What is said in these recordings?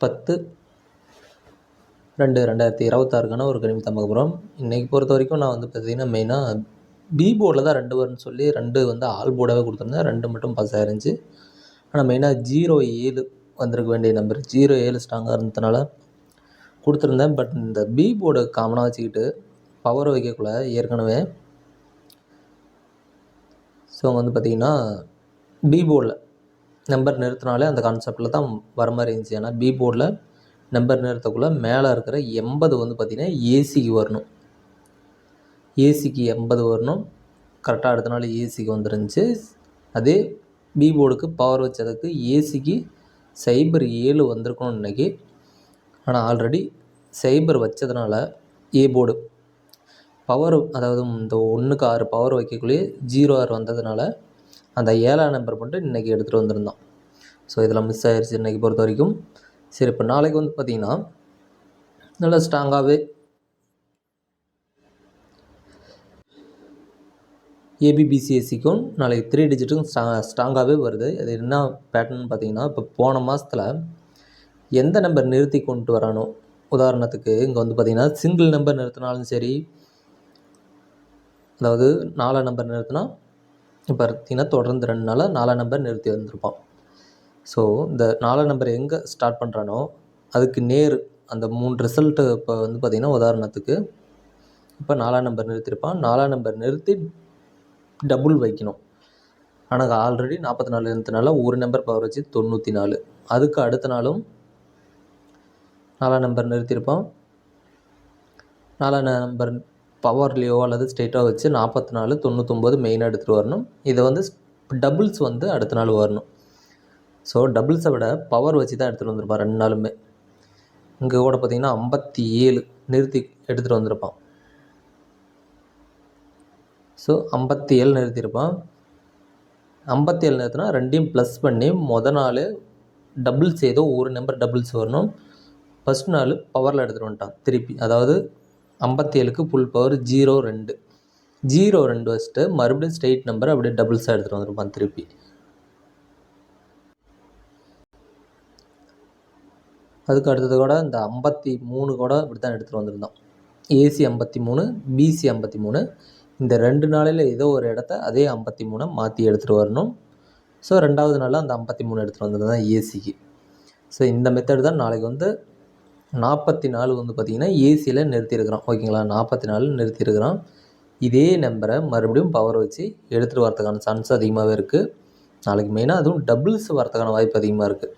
பத்து ரெண்டு ரெண்டாயிரத்தி இருபத்தாறுக்கான ஒரு கணிப்பு தான் பார்க்க போகிறோம் இன்றைக்கி பொறுத்த வரைக்கும் நான் வந்து பார்த்திங்கன்னா மெயினாக பி போர்டில் தான் ரெண்டு வரும்னு சொல்லி ரெண்டு வந்து ஆல் போர்டாகவே கொடுத்துருந்தேன். ரெண்டு மட்டும் பாஸ் ஆயிருந்துச்சு. ஆனால் மெயினாக ஜீரோ ஏழு வந்திருக்க வேண்டிய நம்பர் ஜீரோ ஏழு ஸ்ட்ராங்காக இருந்ததுனால கொடுத்துருந்தேன். பட் இந்த பி போர்டு காமனாக வச்சுக்கிட்டு பவர் வைக்கக்குள்ள ஏற்கனவே ஸோ வந்து பார்த்திங்கன்னா பி போர்டில் நம்பர் நிறுத்தினாலே அந்த கான்செப்டில் தான் வர மாதிரி இருந்துச்சு. ஏன்னா பி போர்டில் நம்பர் நிறுத்தக்குள்ளே மேலே இருக்கிற எண்பது வந்து பார்த்திங்கன்னா ஏசிக்கு வரணும். ஏசிக்கு எண்பது வரணும். கரெக்டாக அடுத்த நாள் ஏசிக்கு வந்துருந்துச்சு. அதே பி போர்டுக்கு பவர் வச்சதுக்கு ஏசிக்கு சைபர் ஏழு வந்திருக்கணும் இன்றைக்கி ஆனால் ஆல்ரெடி சைபர் வச்சதுனால ஏ போர்டு பவர் அதாவது இந்த ஒன்றுக்கு ஆறு பவர் வைக்கக்குள்ளேயே ஜீரோ ஆறு வந்ததுனால அந்த ஏழாம் நம்பர் மட்டும் இன்றைக்கி எடுத்துகிட்டு வந்திருந்தோம் ஸோ இதில் மிஸ் ஆயிடுச்சு இன்றைக்கி பொறுத்த வரைக்கும் சரி இப்போ நாளைக்கு வந்து பார்த்திங்கன்னா நல்லா ஸ்ட்ராங்காகவே ஏபிபிசிஎஸ்சிக்கும் நாளைக்கு த்ரீ டிஜிட்டும் ஸ்ட்ரா ஸ்ட்ராங்காகவே வருது. அது என்ன பேட்டர்ன் பார்த்தீங்கன்னா இப்போ போன மாதத்தில் எந்த நம்பர் நிறுத்தி கொண்டு வரானோ உதாரணத்துக்கு இங்கே வந்து பார்த்திங்கன்னா சிங்கிள் நம்பர் நிறுத்தினாலும் சரி அதாவது நாலு நம்பர் நிறுத்தினா இப்போ பார்த்தீங்கன்னா தொடர்ந்து ரெண்டு நாளாக நாலாம் நம்பர் நிறுத்தி வந்திருப்பான். ஸோ இந்த நாலாம் நம்பர் எங்கே ஸ்டார்ட் பண்ணுறானோ அதுக்கு நேர் அந்த மூணு ரிசல்ட்டு இப்போ வந்து பார்த்திங்கன்னா உதாரணத்துக்கு இப்போ நாலாம் நம்பர் நிறுத்தியிருப்பான் நாலாம் நம்பர் நிறுத்தி டபுள் வைக்கணும். ஆனால் ஆல்ரெடி நாற்பத்தி நாலு இருந்ததுனால ஒரு நம்பர் பவர் வச்சு தொண்ணூற்றி நாலு அதுக்கு அடுத்த நாளும் நாலாம் நம்பர் நிறுத்தியிருப்பான் நாலாம் நம்பர் பவர்லேயோ அல்லது ஸ்டேட்டோ வச்சு நாற்பத்தி நாலு தொண்ணூத்தொம்பது மெயினாக எடுத்துகிட்டு வரணும். இதை வந்து டபுள்ஸ் வந்து அடுத்த நாள் வரணும். ஸோ டபுள்ஸை விட பவர் வச்சு தான் எடுத்துகிட்டு வந்திருப்பான் ரெண்டு நாளுமே. இங்கே கூட பார்த்திங்கன்னா ஐம்பத்தி ஏழு நிறுத்தி எடுத்துகிட்டு வந்திருப்பான். ஸோ ஐம்பத்தி ஏழு நிறுத்தியிருப்பான். ஐம்பத்தி ஏழு நிறுத்தினா ரெண்டையும் ப்ளஸ் பண்ணி மொதல் நாள் டபுள்ஸ் ஏதோ ஒரு நம்பர் டபுள்ஸ் வரணும். ஃபஸ்ட் நாள் பவரில் எடுத்துகிட்டு வந்துட்டான். திருப்பி அதாவது ஐம்பத்தி ஏழுக்கு ஃபுல் பவர் ஜீரோ ரெண்டு ஜீரோ ரெண்டு வச்சுட்டு மறுபடியும் ஸ்ட்ரெயிட் நம்பர் அப்படியே டபுள்ஸாக எடுத்துகிட்டு வந்துருப்பான் திருப்பி. அதுக்கு அடுத்தது கூட இந்த ஐம்பத்தி மூணு கூட இப்படி தான் எடுத்துகிட்டு வந்திருந்தோம் ஏசி ஐம்பத்தி மூணு பிசி ஐம்பத்தி மூணு இந்த ரெண்டு நாளையில் ஏதோ ஒரு இடத்த அதே ஐம்பத்தி மூணை மாற்றி எடுத்துகிட்டு வரணும். ஸோ ரெண்டாவது நாளில் அந்த ஐம்பத்தி மூணு எடுத்துகிட்டு வந்தது தான் ஏசிக்கு ஸோ இந்த மெத்தட் தான் நாளைக்கு வந்து நாற்பத்தி நாலு வந்து பார்த்திங்கன்னா ஏசியில் நிறுத்தியிருக்கிறான். ஓகேங்களா? நாற்பத்தி நாலு நிறுத்தியிருக்கிறான். இதே நம்பரை மறுபடியும் பவர் வச்சு எடுத்துகிட்டு வரதுக்கான சான்ஸ் அதிகமாகவே இருக்குது நாளைக்கு மெயினாக அதுவும் டபுள்ஸ் வரதுக்கான வாய்ப்பு அதிகமாக இருக்குது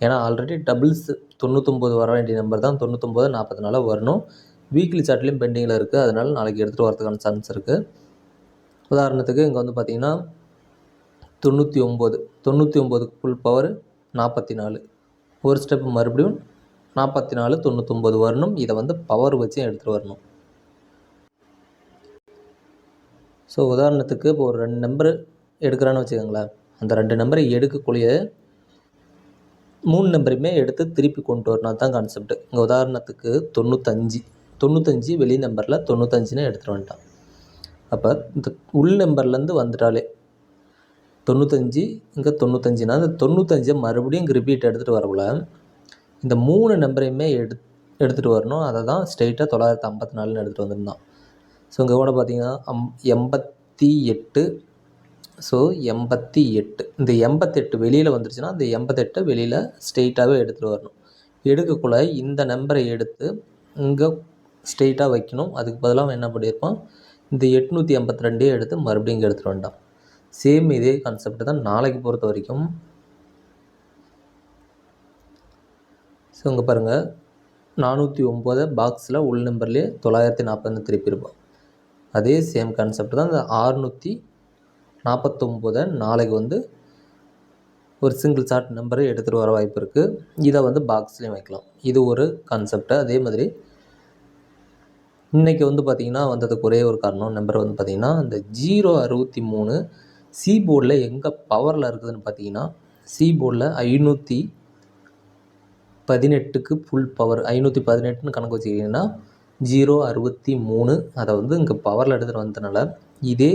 ஏன்னா ஆல்ரெடி டபுள்ஸ் தொண்ணூத்தொம்பது வர வேண்டிய நம்பர் தான். தொண்ணூத்தொம்பது நாற்பத்தி நாலு வரணும் வீக்லி சார்ட்லேயும் பெண்டிங்கில் இருக்குது அதனால் நாளைக்கு எடுத்துகிட்டு வரதுக்கான சான்ஸ் இருக்குது உதாரணத்துக்கு இங்கே வந்து பார்த்திங்கன்னா தொண்ணூற்றி ஒம்பது தொண்ணூற்றி ஒம்பது ஃபுல் பவர் நாற்பத்தி நாலு ஒரு ஸ்டெப் மறுபடியும் நாற்பத்தி நாலு தொண்ணூத்தொம்பது வரணும். இதை வந்து பவர் வச்சு எடுத்துகிட்டு வரணும். ஸோ உதாரணத்துக்கு இப்போ ஒரு ரெண்டு நம்பர் எடுக்கிறான்னு வச்சுக்கோங்களேன். அந்த ரெண்டு நம்பரை எடுக்கக்கூடிய மூணு நம்பரையுமே எடுத்து திருப்பி கொண்டு வரணும். தான் கான்செப்ட் இங்கே உதாரணத்துக்கு தொண்ணூத்தஞ்சு. தொண்ணூத்தஞ்சு வெளி நம்பரில் தொண்ணூத்தஞ்சுன்னு எடுத்துகிட்டு வந்துட்டான் அப்போ இந்த உள் நம்பர்லேருந்து வந்துட்டாலே தொண்ணூத்தஞ்சு இங்கே தொண்ணூத்தஞ்சுனா அந்த தொண்ணூத்தஞ்சை மறுபடியும் இங்கே ரிப்பீட் எடுத்துகிட்டு வரக்குள்ள இந்த மூணு நம்பரையுமே எடு எடுத்துகிட்டு வரணும். அதை தான் ஸ்ட்ரெயிட்டாக தொள்ளாயிரத்தி ஐம்பத்தி நாலுன்னு எடுத்துகிட்டு வந்திருந்தான். ஸோ இங்கே கூட பார்த்தீங்கன்னா அம் எண்பத்தி எட்டு. ஸோ எண்பத்தி எட்டு. இந்த எண்பத்தெட்டு வெளியில் வந்துருச்சுன்னா அந்த எண்பத்தெட்டை வெளியில் ஸ்ட்ரெயிட்டாகவே எடுத்துகிட்டு வரணும். எடுக்கக்குள்ள இந்த நம்பரை எடுத்து இங்கே ஸ்ட்ரெயிட்டாக வைக்கணும். அதுக்கு பதிலாக என்ன பண்ணியிருப்பான்? இந்த எட்நூற்றி எண்பத்தி ரெண்டே எடுத்து மறுபடியும் இங்கே எடுத்துகிட்டு வந்துட்டான். சேம் இதே கான்செப்ட் தான் நாளைக்கு பொறுத்த வரைக்கும் ஸோ இங்கே பாருங்கள் நானூற்றி ஒம்போதை பாக்ஸில் உள் நம்பர்லேயே தொள்ளாயிரத்தி நாற்பதுன்னு திருப்பியிருப்பான் அதே சேம் கான்செப்ட் தான் இந்த ஆறுநூற்றி நாற்பத்தொம்போதை நாளைக்கு வந்து ஒரு சிங்கிள் சார்ட் நம்பரை எடுத்துகிட்டு வர வாய்ப்பு இருக்குது இதை வந்து பாக்ஸ்லேயும் வைக்கலாம். இது ஒரு கான்செப்ட் அதே மாதிரி இன்றைக்கி வந்து பார்த்திங்கன்னா வந்ததுக்கு ஒரே ஒரு காரணம். நம்பர் வந்து பார்த்திங்கன்னா இந்த ஜீரோ அறுபத்தி மூணு சி போர்டில் எங்கே பவரில் இருக்குதுன்னு பார்த்தீங்கன்னா சி போர்டில் ஐநூற்றி பதினெட்டுக்கு ஃபுல் பவர் ஐநூற்றி பதினெட்டுன்னு கணக்கு வச்சுக்கிட்டிங்கன்னா ஜீரோ அறுபத்தி மூணு அதை வந்து இங்கே பவரில் எடுத்துகிட்டு வந்ததுனால இதே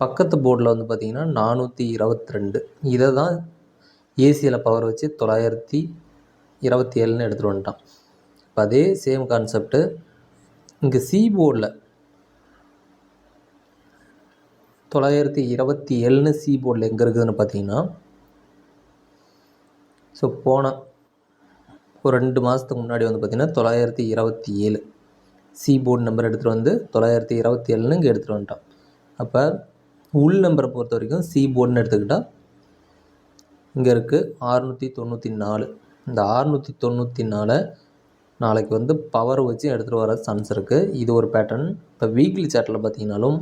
பக்கத்து போர்டில் வந்து பார்த்திங்கன்னா நானூற்றி இருபத்தி ரெண்டு இதை தான் ஏசியில் பவர் வச்சு தொள்ளாயிரத்தி இருபத்தி ஏழுன்னு எடுத்துகிட்டு வந்துட்டான். இப்போ அதே சேம் கான்செப்ட்டு இங்கே சி போர்டில் தொள்ளாயிரத்தி இருபத்தி ஏழுன்னு சி போர்டில் எங்கே இருக்குதுன்னு பார்த்தீங்கன்னா ஸோ போன ஒரு ரெண்டு மாதத்துக்கு முன்னாடி வந்து பார்த்திங்கன்னா தொள்ளாயிரத்தி இருபத்தி ஏழு சி போர்டு நம்பர் எடுத்துகிட்டு வந்து தொள்ளாயிரத்தி இருபத்தி ஏழுன்னு இங்கே எடுத்துகிட்டு வந்துட்டான் அப்போ உள் நம்பரை பொறுத்த வரைக்கும் சி போர்டுன்னு எடுத்துக்கிட்டால் இங்கே இருக்குது ஆறுநூற்றி தொண்ணூற்றி நாலு. இந்த ஆறுநூற்றி தொண்ணூற்றி நாலை நாளைக்கு வந்து பவர் வச்சு எடுத்துகிட்டு வர சான்ஸ் இருக்குது இது ஒரு பேட்டர்ன் இப்போ வீக்லி சார்ட்டில் பார்த்தீங்கனாலும்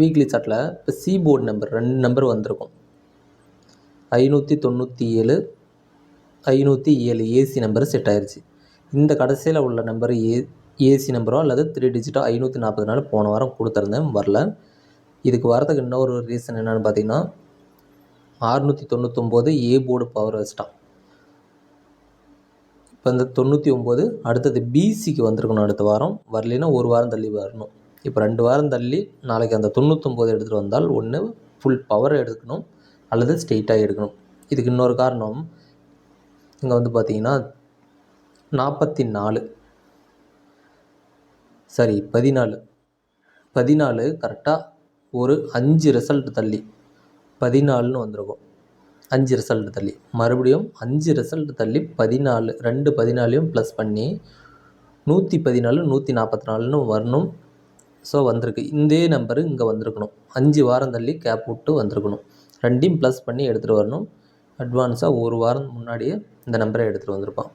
வீக்லி சார்ட்டில் இப்போ சி போர்டு நம்பர் ரெண்டு நம்பர் வந்திருக்கும். ஐநூற்றி தொண்ணூற்றி ஏழு ஐநூற்றி ஏழு ஏசி நம்பர் செட் ஆயிடுச்சு இந்த கடைசியில் உள்ள நம்பர் ஏ ஏசி நம்பரோ அல்லது த்ரீ டிஜிட்டோ ஐநூற்றி நாற்பது நாள் போன வாரம் கொடுத்துருந்தேன் வரல. இதுக்கு வரதுக்கு இன்னொரு ரீசன் என்னென்னு பார்த்தீங்கன்னா ஆறுநூற்றி தொண்ணூத்தொம்போது ஏ போர்டு பவர் வச்சிட்டான். இப்போ இந்த தொண்ணூற்றி ஒம்பது அடுத்தது பிசிக்கு வந்திருக்கணும் அடுத்த வாரம். வரலைன்னா ஒரு வாரம் தள்ளி வரணும். இப்போ ரெண்டு வாரம் தள்ளி நாளைக்கு அந்த தொண்ணூத்தொம்பது எடுத்துகிட்டு வந்தால் ஒன்று ஃபுல் பவர் எடுக்கணும் அல்லது ஸ்ட்ரெயிட்டாக எடுக்கணும் இதுக்கு இன்னொரு காரணம் இங்கே வந்து பார்த்தீங்கன்னா நாற்பத்தி நாலு சரி பதினாலு பதினாலு கரெக்டாக ஒரு அஞ்சு ரிசல்ட் தள்ளி. பதினாலுன்னு வந்திருக்கும். அஞ்சு ரிசல்ட் தள்ளி. மறுபடியும் அஞ்சு ரிசல்ட் தள்ளி பதினாலு ரெண்டு பதினாலையும் ப்ளஸ் பண்ணி நூற்றி பதினாலு நூற்றி நாற்பத்தி நாலுன்னு வரணும். ஸோ வந்திருக்கு. இந்த நம்பரு இங்கே வந்திருக்கணும். அஞ்சு வாரம் தள்ளி கேப் விட்டு வந்திருக்கணும். ரெண்டையும் ப்ளஸ் பண்ணி எடுத்துகிட்டு வரணும். அட்வான்ஸாக ஒரு வாரம் முன்னாடியே இந்த நம்பரை எடுத்துகிட்டு வந்திருப்பான்.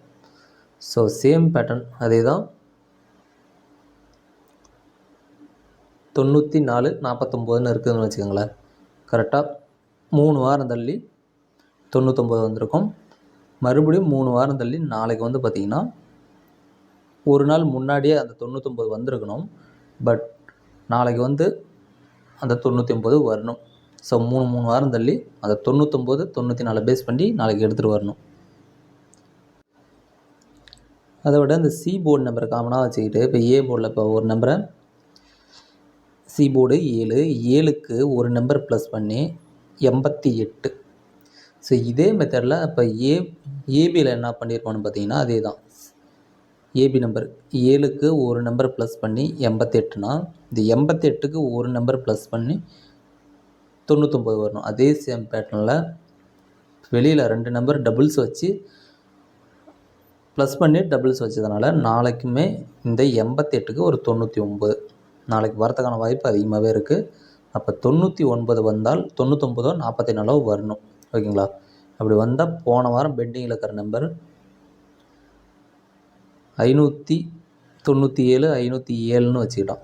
ஸோ சேம் பேட்டர்ன் அதே தான் தொண்ணூற்றி நாலு நாற்பத்தொம்போதுன்னு இருக்குதுன்னு வச்சுக்கோங்களேன். கரெக்டாக மூணு வாரம் தள்ளி தொண்ணூற்றொம்பது வந்திருக்கும். மறுபடியும் மூணு வாரம் தள்ளி நாளைக்கு வந்து பார்த்திங்கன்னா ஒரு நாள் முன்னாடியே அந்த தொண்ணூற்றொம்பது வந்திருக்கணும். பட் நாளைக்கு வந்து அந்த தொண்ணூற்றி ஒம்பது வரணும். ஸோ மூணு மூணு வாரம் தள்ளி அதை தொண்ணூத்தொம்பது தொண்ணூற்றி நாலு பேஸ் பண்ணி நாளைக்கு எடுத்துகிட்டு வரணும். அதை விட இந்த சி போர்டு நம்பரை காமனாக வச்சுக்கிட்டு இப்போ ஏ போர்டில் இப்போ ஒரு நம்பரை சி போர்டு ஏழு ஏழுக்கு ஒரு நம்பர் ப்ளஸ் பண்ணி எண்பத்தி எட்டு. ஸோ இதே மெத்தடில் இப்போ ஏ ஏபியில் என்ன பண்ணியிருப்பான்னு பார்த்தீங்கன்னா அதே தான் ஏபி நம்பர் ஏழுக்கு ஒரு நம்பர் ப்ளஸ் பண்ணி எண்பத்தெட்டுனா இந்த எண்பத்தெட்டுக்கு ஒரு நம்பர் ப்ளஸ் பண்ணி தொண்ணூற்றொம்பது வரணும். அதே சேம் பேட்டர்னில் வெளியில் ரெண்டு நம்பர் டபுள்ஸ் வச்சு ப்ளஸ் பண்ணி டபுள்ஸ் வச்சதுனால நாளைக்குமே இந்த எண்பத்தெட்டுக்கு ஒரு தொண்ணூற்றி ஒம்பது நாளைக்கு வரத்துக்கான வாய்ப்பு அதிகமாகவே இருக்குது அப்போ தொண்ணூற்றி ஒன்பது வந்தால் தொண்ணூத்தொம்பதோ நாற்பத்தி நாலோ வரணும். ஓகேங்களா? அப்படி வந்தால் போன வாரம் பெண்டிங்கில் இருக்கிற நம்பர் ஐநூற்றி தொண்ணூற்றி ஏழு ஐநூற்றி ஏழுன்னு வச்சுக்கிட்டோம்.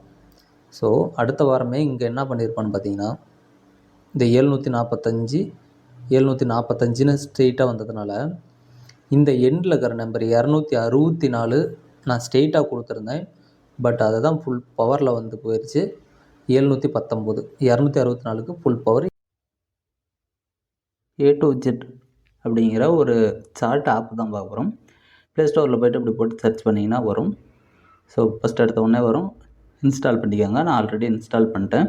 ஸோ அடுத்த வாரமே இங்கே என்ன பண்ணியிருப்பான்னு பார்த்தீங்கன்னா இந்த ஏழ்நூற்றி நாற்பத்தஞ்சு ஏழ்நூற்றி நாற்பத்தஞ்சுன்னு ஸ்ட்ரெயிட்டாக வந்ததுனால இந்த எண்டில் இருக்கிற நம்பர் இரநூத்தி அறுபத்தி நாலு நான் ஸ்ட்ரெயிட்டாக கொடுத்துருந்தேன். பட் அதை தான் ஃபுல் பவரில் வந்து போயிடுச்சு ஏழ்நூற்றி பத்தொம்போது இரநூத்தி அறுபத்தி நாலுக்கு full power A to Z அப்படிங்கிற ஒரு சார்ட் ஆப் தான் பார்க்க போகிறோம் ப்ளே ஸ்டோரில் போய்ட்டு இப்படி போட்டு சர்ச் பண்ணிங்கன்னா வரும். ஸோ ஃபஸ்ட் எடுத்த உடனே வரும். இன்ஸ்டால் பண்ணிக்கோங்க. நான் ஆல்ரெடி இன்ஸ்டால் பண்ணிட்டேன்.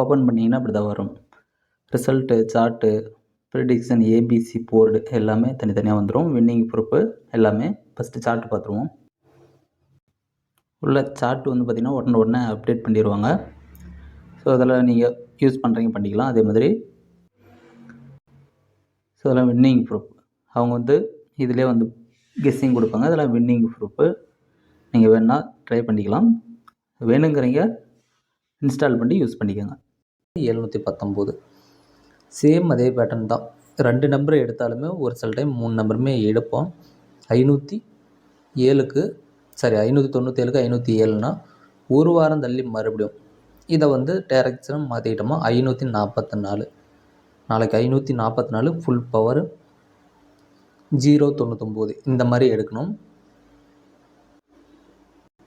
ஓப்பன் பண்ணிங்கன்னா அப்படி தான் வரும் result chart prediction ABC board எல்லாமே தனித்தனியாக வந்துடும் வின்னிங் ப்ரூஃப் எல்லாமே ஃபஸ்ட்டு சார்ட் பார்த்துருவோம். உள்ள சார்ட் வந்து பார்த்திங்கன்னா உடனே உடனே அப்டேட் பண்ணிடுவாங்க ஸோ அதில் நீங்கள் யூஸ் பண்ணுறீங்க பண்ணிக்கலாம். அதே மாதிரி ஸோ அதெல்லாம் வின்னிங் ப்ரூஃப் அவங்க வந்து இதிலே வந்து கெஸ்ஸிங் கொடுப்பாங்க. அதெல்லாம் வின்னிங் ப்ரூஃபு நீங்கள் வேணால் ட்ரை பண்ணிக்கலாம். வேணுங்கிறீங்க இன்ஸ்டால் பண்ணி யூஸ் பண்ணிக்கோங்க. எழுநூற்றி பத்தொம்போது. சேம் அதே பேட்டர்ன் தான். ரெண்டு நம்பர் எடுத்தாலுமே ஒரு சில டைம் மூணு நம்பருமே எடுப்போம். ஐநூற்றி ஏழுக்கு சாரி ஐநூற்றி தொண்ணூற்றி ஏழுக்கு ஐநூற்றி ஏழுனா ஒரு வாரம் தள்ளி மறுபடியும். இதை வந்து டேரக்ஷனாக மாற்றிக்கிட்டோமா ஐநூற்றி நாற்பத்தி நாலு. நாளைக்கு ஐநூற்றி நாற்பத்தி நாலு ஃபுல் பவர் ஜீரோ தொண்ணூத்தொம்பது. இந்த மாதிரி எடுக்கணும்.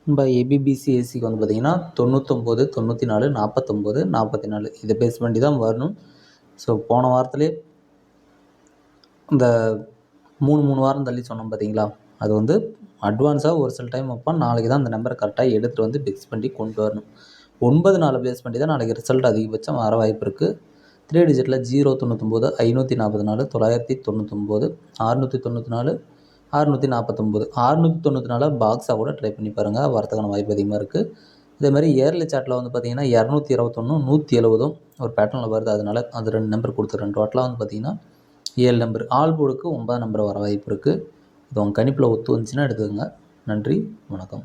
நம்ம ஏபிபிசி ஏசிக்கு வந்து பார்த்திங்கன்னா தொண்ணூத்தொம்பது தொண்ணூற்றி நாலு நாற்பத்தொம்போது நாற்பத்தி நாலு இதை பேஸ் பண்ணி தான் வரணும். ஸோ போன வாரத்துலேயே இந்த மூணு மூணு வாரம் தள்ளி சொன்னோம் பார்த்தீங்களா அது வந்து அட்வான்ஸாக ஒரு சில டைம் வைப்பான் நாளைக்கு தான் அந்த நம்பரை கரெக்டாக எடுத்துகிட்டு வந்து ஃபிக்ஸ் பண்ணி கொண்டு வரணும். ஒன்பது நாலு பேஸ் பண்ணி தான் நாளைக்கு ரிசல்ட் அதிகபட்சம் வர வாய்ப்பு இருக்குது த்ரீ டிஜிட்டில் ஜீரோ தொண்ணூத்தொம்போது ஐநூற்றி நாற்பத்தி நாலு தொள்ளாயிரத்தி தொண்ணூத்தொம்போது அறுநூற்றி தொண்ணூற்றி நாலு அறுநூற்றி நாற்பத்தொம்போது அறுநூற்றி தொண்ணூற்றி நாலு பாக்ஸாக கூட ட்ரை பண்ணி பாருங்கள் வரத்துக்கான வாய்ப்பு அதிகமாக இருக்குது இதே மாதிரி இயர்லி சார்ட்டில் வந்து பார்த்தீங்கன்னா இரநூத்தி இருபத்தொன்னு நூற்றி எழுபதும் ஒரு பேட்டர்னில் வருது. அதனால அது ரெண்டு நம்பர் கொடுத்துருக்கேன் டோட்டலாக வந்து பார்த்தீங்கன்னா ஏழு நம்பர் ஆல் போர்டுக்கு ஒன்பதாம் நம்பர் வர வாய்ப்பு இருக்குது இது உங்கள் கணிப்பில் ஒத்து வந்துச்சுன்னா எடுத்துக்கோங்க. நன்றி வணக்கம்.